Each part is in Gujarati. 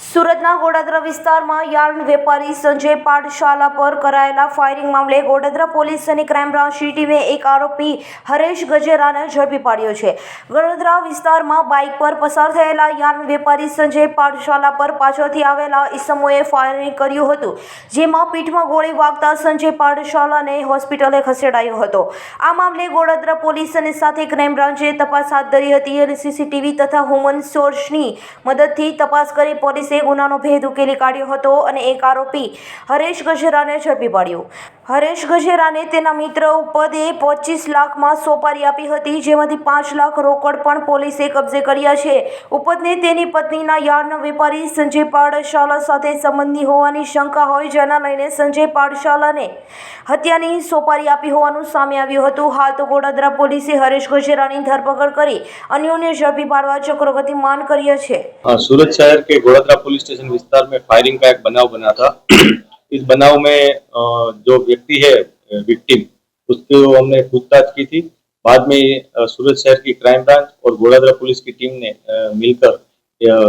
સુરતના ગોડાદરા વિસ્તારમાં યાર્ન વેપારી સંજય પાઠશાલા પર કરાયેલા ફાયરિંગ મામલે ગોડાદરા પોલીસ અને ક્રાઇમ બ્રાન્ચની ટીમે એક આરોપી હરેશ ગજેરાને ઝડપી પાડ્યો છે. ગોડાદરા વિસ્તારમાં બાઇક પર પસાર થયેલા યાર્ન વેપારી સંજય પાઠશાલા પર પાછળથી આવેલા ઈસમોએ ફાયરિંગ કર્યું હતું, જેમાં પીઠમાં ગોળી વાગતા સંજય પાઠશાલાને હોસ્પિટલે ખસેડાયો હતો. આ મામલે ગોડાદરા પોલીસ અને સાથે ક્રાઇમ બ્રાન્ચે તપાસ હાથ ધરી હતી અને સીસીટીવી તથા હ્યુમન સોર્સની મદદથી તપાસ કરી પોલીસે ગુનાનો ભેદ ઉકેલી કાઢ્યો હતો અને એક આરોપી હરેશ ગજેરાને ઝડપી પાડ્યો. હરેશ ગજેરાને તેના મિત્ર ઉપદે પચીસ લાખમાં સોપારી આપી હતી જેમાંથી પાંચ લાખ રોકડ પણ પોલીસે કબજે કર્યા છે ઉપદને તેની પત્નીના યાર્ડના વેપારી સંજય પાઠશાલા સાથે સંબંધી હોવાની શંકા હોય જેના લઈને સંજય પાઠશાલાને હત્યાની સોપારી આપી હોવાનું સામે આવ્યું હતું હાલ તો ગોડાદરા પોલીસે હરેશ ગજેરાની ધરપકડ કરી અન્યોને ઝડપી પાડવા ચક્રો ગતિમાન કર્યા છે हाँ, सूरत शहर के गोड़ादरा पुलिस स्टेशन विस्तार में फायरिंग का एक बनाव बना था इस बनाव में जो व्यक्ति है विक्टिम उसको हमने पूछताछ की थी। बाद में सूरत शहर की क्राइम ब्रांच और गोड़ादरा पुलिस की टीम ने मिलकर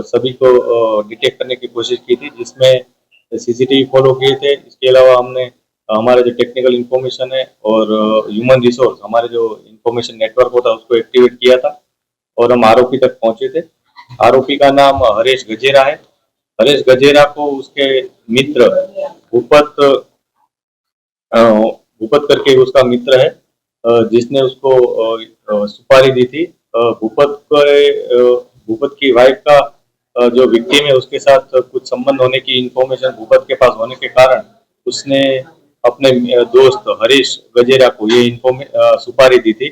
सभी को डिटेक्ट करने की कोशिश की थी, जिसमें सीसीटीवी फॉलो किए थे। इसके अलावा हमने हमारा जो टेक्निकल इंफॉर्मेशन है और ह्यूमन रिसोर्स हमारे जो इंफॉर्मेशन नेटवर्क होता है उसको एक्टिवेट किया था और हम आरोपी तक पहुँचे थे। आरोपी का नाम हरेश गजेरा है। हरेश गजेरा को उसके मित्र भूपत भूपत करके उसका मित्र है जिसने उसको सुपारी दी थी। भूपत को भूपत की वाइफ का जो विक्टिम है, उसके साथ कुछ संबंध होने की इंफॉर्मेशन भूपत के पास होने के कारण उसने अपने दोस्त हरीश गजेरा को ये सुपारी दी थी।